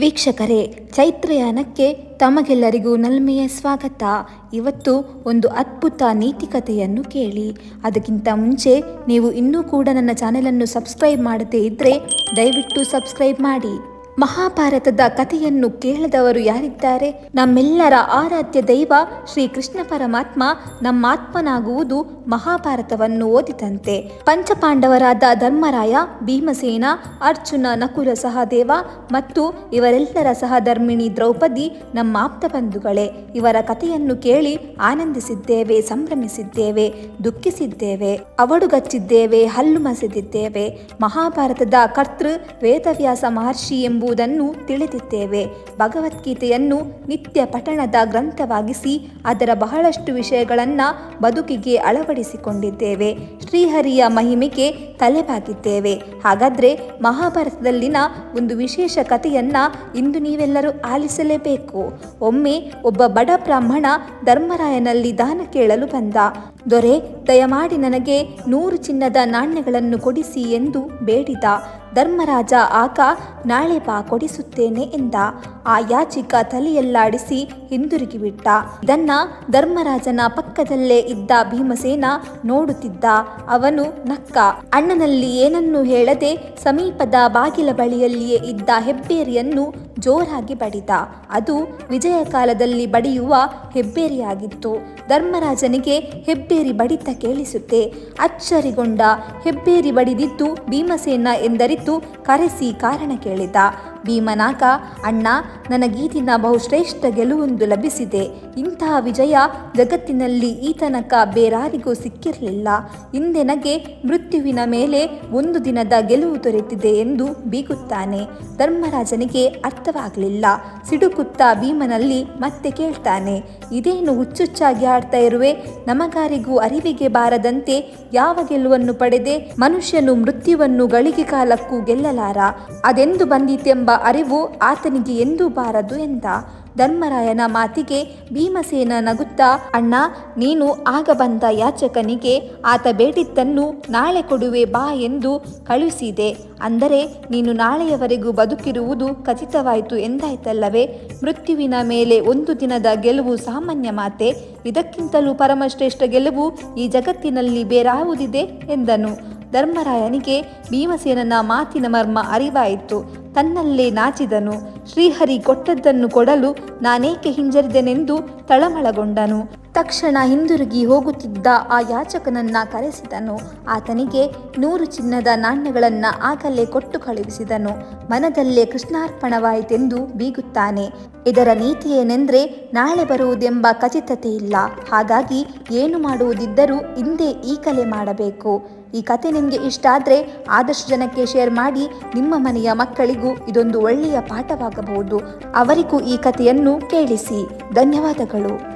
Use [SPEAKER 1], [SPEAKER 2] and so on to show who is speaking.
[SPEAKER 1] ವೀಕ್ಷಕರೇ, ಚೈತ್ರಯಾನಕ್ಕೆ ತಮಗೆಲ್ಲರಿಗೂ ನಲ್ಮೆಯ ಸ್ವಾಗತ. ಇವತ್ತು ಒಂದು ಅದ್ಭುತ ನೀತಿಕತೆಯನ್ನು ಕೇಳಿ. ಅದಕ್ಕಿಂತ ಮುಂಚೆ ನೀವು ಇನ್ನೂ ಕೂಡ ನನ್ನ ಚಾನೆಲನ್ನು ಸಬ್ಸ್ಕ್ರೈಬ್ ಮಾಡದೇ ಇದ್ದರೆ ದಯವಿಟ್ಟು ಸಬ್ಸ್ಕ್ರೈಬ್ ಮಾಡಿ. ಮಹಾಭಾರತದ ಕಥೆಯನ್ನು ಕೇಳದವರು ಯಾರಿದ್ದಾರೆ? ನಮ್ಮೆಲ್ಲರ ಆರಾಧ್ಯ ದೈವ ಶ್ರೀ ಕೃಷ್ಣ ಪರಮಾತ್ಮ ನಮ್ಮಾತ್ಮನಾಗುವುದು ಮಹಾಭಾರತವನ್ನು ಓದಿದಂತೆ. ಪಂಚಪಾಂಡವರಾದ ಧರ್ಮರಾಯ, ಭೀಮಸೇನ, ಅರ್ಜುನ, ನಕುಲ ಸಹದೇವ ಮತ್ತು ಇವರೆಲ್ಲರ ಸಹಧರ್ಮಿಣಿ ದ್ರೌಪದಿ ನಮ್ಮ ಆಪ್ತ ಬಂಧುಗಳೇ. ಇವರ ಕಥೆಯನ್ನು ಕೇಳಿ ಆನಂದಿಸಿದ್ದೇವೆ, ಸಂಭ್ರಮಿಸಿದ್ದೇವೆ, ದುಃಖಿಸಿದ್ದೇವೆ, ಅವಡುಗಚ್ಚಿದ್ದೇವೆ, ಹಲ್ಲು ಮಸೆದಿದ್ದೇವೆ. ಮಹಾಭಾರತದ ಕರ್ತೃ ವೇದವ್ಯಾಸ ಮಹರ್ಷಿ ಎಂಬುದನ್ನು ತಿಳಿದಿದ್ದೇವೆ. ಭಗವದ್ಗೀತೆಯನ್ನು ನಿತ್ಯ ಪಠಣದ ಗ್ರಂಥವಾಗಿಸಿ ಅದರ ಬಹಳಷ್ಟು ವಿಷಯಗಳನ್ನು ಬದುಕಿಗೆ ಅಳವಡಿಸಿಕೊಂಡಿದ್ದೇವೆ. ಶ್ರೀಹರಿಯ ಮಹಿಮೆಗೆ ತಲೆಬಾಗಿದ್ದೇವೆ. ಹಾಗಾದರೆ ಮಹಾಭಾರತದಲ್ಲಿನ ಒಂದು ವಿಶೇಷ ಕಥೆಯನ್ನು ಇಂದು ನೀವೆಲ್ಲರೂ ಆಲಿಸಲೇಬೇಕು. ಒಮ್ಮೆ ಒಬ್ಬ ಬಡ ಬ್ರಾಹ್ಮಣ ಧರ್ಮರಾಯನಲ್ಲಿ ದಾನ ಕೇಳಲು ಬಂದ. ದೊರೆ, ದಯಮಾಡಿ ನನಗೆ ನೂರು ಚಿನ್ನದ ನಾಣ್ಯಗಳನ್ನು ಕೊಡಿಸಿ ಎಂದು ಬೇಡಿದ. ಧರ್ಮರಾಜ ಆಗ, ನಾಳೆ ಬಾ ಕೊಡಿಸುತ್ತೇನೆ ಎಂದ. ಆ ಯಾಚಿಕ ತಲೆಯಲ್ಲಾಡಿಸಿ ಹಿಂದಿರುಗಿಬಿಟ್ಟ ಇದನ್ನ ಧರ್ಮರಾಜನ ಪಕ್ಕದಲ್ಲೇ ಇದ್ದ ಭೀಮಸೇನ ನೋಡುತ್ತಿದ್ದ. ಅವನು ನಕ್ಕ, ಅಣ್ಣನಲ್ಲಿ ಏನನ್ನೂ ಹೇಳದೆ ಸಮೀಪದ ಬಾಗಿಲ ಬಳಿಯಲ್ಲಿಯೇ ಇದ್ದ ಹೆಬ್ಬೇರಿಯನ್ನು ಜೋರಾಗಿ ಬಡಿದ. ಅದು ವಿಜಯ ಕಾಲದಲ್ಲಿ ಬಡಿಯುವ ಹೆಬ್ಬೇರಿಯಾಗಿತ್ತು. ಧರ್ಮರಾಜನಿಗೆ ಹೆಬ್ಬೇರಿ ಬಡಿತ ಕೇಳಿಸುತ್ತೆ. ಅಚ್ಚರಿಗೊಂಡ ಹೆಬ್ಬೇರಿ ಬಡಿದಿದ್ದು ಭೀಮಸೇನ ಎಂದರಿತು ಕರೆಸಿ ಕಾರಣ ಕೇಳಿದ. ಭೀಮನಾಗ ಅಣ್ಣ, ನನಗೀತಿನ ಬಹುಶ್ರೇಷ್ಠ ಗೆಲುವೊಂದು ಲಭಿಸಿದೆ. ಇಂತಹ ವಿಜಯ ಜಗತ್ತಿನಲ್ಲಿ ಈ ತನಕ ಬೇರಾರಿಗೂ ಸಿಕ್ಕಿರಲಿಲ್ಲ. ಇಂದೆನಗೆ ಮೃತ್ಯುವಿನ ಮೇಲೆ ಒಂದು ದಿನದ ಗೆಲುವು ದೊರೆತಿದೆ ಎಂದು ಬೀಗುತ್ತಾನೆ. ಧರ್ಮರಾಜನಿಗೆ ಅರ್ಥವಾಗಲಿಲ್ಲ. ಸಿಡುಕುತ್ತಾ ಭೀಮನಲ್ಲಿ ಮತ್ತೆ ಕೇಳ್ತಾನೆ, ಇದೇನು ಹುಚ್ಚುಚ್ಚಾಗಿ ಆಡ್ತಾ ಇರುವೆ? ನಮಗಾರಿಗೂ ಅರಿವಿಗೆ ಬಾರದಂತೆ ಯಾವ ಗೆಲುವನ್ನು ಪಡೆದೆ? ಮನುಷ್ಯನು ಮೃತ್ಯುವನ್ನು ಗಳಿಗೆ ಕಾಲಕ್ಕೂ ಗೆಲ್ಲಲಾರ? ಅದೆಂದು ಬಂದಿತೆಂಬ ಅರಿವು ಆತನಿಗೆ ಎಂದೂ ಬಾರದು ಎಂದ. ಧರ್ಮರಾಯನ ಮಾತಿಗೆ ಭೀಮಸೇನ ನಗುತ್ತಾ, ಅಣ್ಣ, ನೀನು ಆಗ ಬಂದ ಯಾಚಕನಿಗೆ ಆತ ಬೇಡಿದ್ದನ್ನು ನಾಳೆ ಕೊಡುವೆ ಬಾ ಎಂದು ಕಳುಹಿಸಿದೆ. ಅಂದರೆ ನೀನು ನಾಳೆಯವರೆಗೂ ಬದುಕಿರುವುದು ಖಚಿತವಾಯಿತು ಎಂದಾಯ್ತಲ್ಲವೇ? ಮೃತ್ಯುವಿನ ಮೇಲೆ ಒಂದು ದಿನದ ಗೆಲುವು ಸಾಮಾನ್ಯ ಮಾತೆ? ಇದಕ್ಕಿಂತಲೂ ಪರಮಶ್ರೇಷ್ಠ ಗೆಲುವು ಈ ಜಗತ್ತಿನಲ್ಲಿ ಬೇರಾವುದಿದೆ? ಎಂದನು. ಧರ್ಮರಾಯನಿಗೆ ಭೀಮಸೇನನ ಮಾತಿನ ಮರ್ಮ ಅರಿವಾಯಿತು. ತನ್ನಲ್ಲೇ ನಾಚಿದನು. ಶ್ರೀಹರಿ ಕೊಟ್ಟದ್ದನ್ನು ಕೊಡಲು ನಾನೇಕೆ ಹಿಂಜರಿದೆನೆಂದು ತಳಮಳಗೊಂಡನು. ತಕ್ಷಣ ಹಿಂದಿರುಗಿ ಹೋಗುತ್ತಿದ್ದ ಆ ಯಾಚಕನನ್ನ ಕರೆಸಿದನು. ಆತನಿಗೆ ನೂರು ಚಿನ್ನದ ನಾಣ್ಯಗಳನ್ನ ಆಗಲೇ ಕೊಟ್ಟು ಕಳುಹಿಸಿದನು. ಮನದಲ್ಲೇ ಕೃಷ್ಣಾರ್ಪಣವಾಯಿತೆಂದು ಬೀಗುತ್ತಾನೆ. ಇದರ ನೀತಿ ಏನೆಂದ್ರೆ ನಾಳೆ ಬರುವುದೆಂಬ ಖಚಿತತೆ ಇಲ್ಲ ಹಾಗಾಗಿ ಏನು ಮಾಡುವುದಿದ್ದರೂ ಈ ಕಲೆ ಮಾಡಬೇಕು. ಈ ಕತೆ ನಿಮಗೆ ಇಷ್ಟ ಆದರೆ ಆದಷ್ಟು ಜನಕ್ಕೆ ಶೇರ್ ಮಾಡಿ ನಿಮ್ಮ ಮನೆಯ ಮಕ್ಕಳಿಗೂ ಇದೊಂದು ಒಳ್ಳೆಯ ಪಾಠವಾಗಬಹುದು. ಅವರಿಗೂ ಈ ಕಥೆಯನ್ನು ಕೇಳಿಸಿ. ಧನ್ಯವಾದಗಳು.